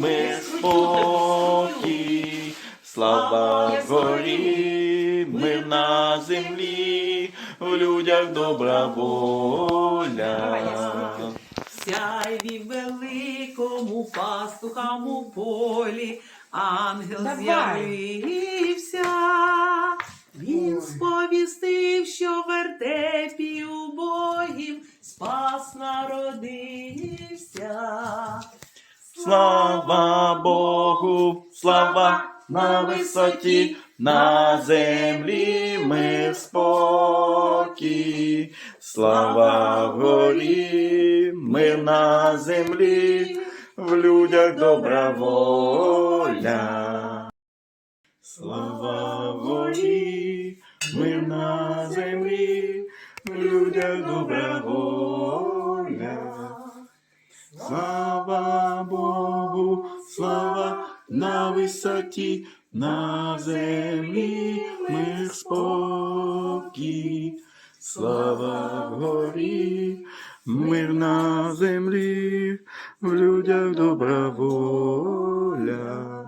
мир, спокій, слава горі, мир на землі, в людях добра воля. Сяйві великому пастухам у полі, ангел з'явився. Він сповістив, що вертепі убогім спас народився. Слава Богу, слава на висоті, на землі мир спокій, слава горі, мир на землі, в людях добра воля. Слава горі, мир на землі, в людях добра воля. Богу, слава на висоті, на землі мир спокій. Слава горі, мир на землі, в людях добра воля.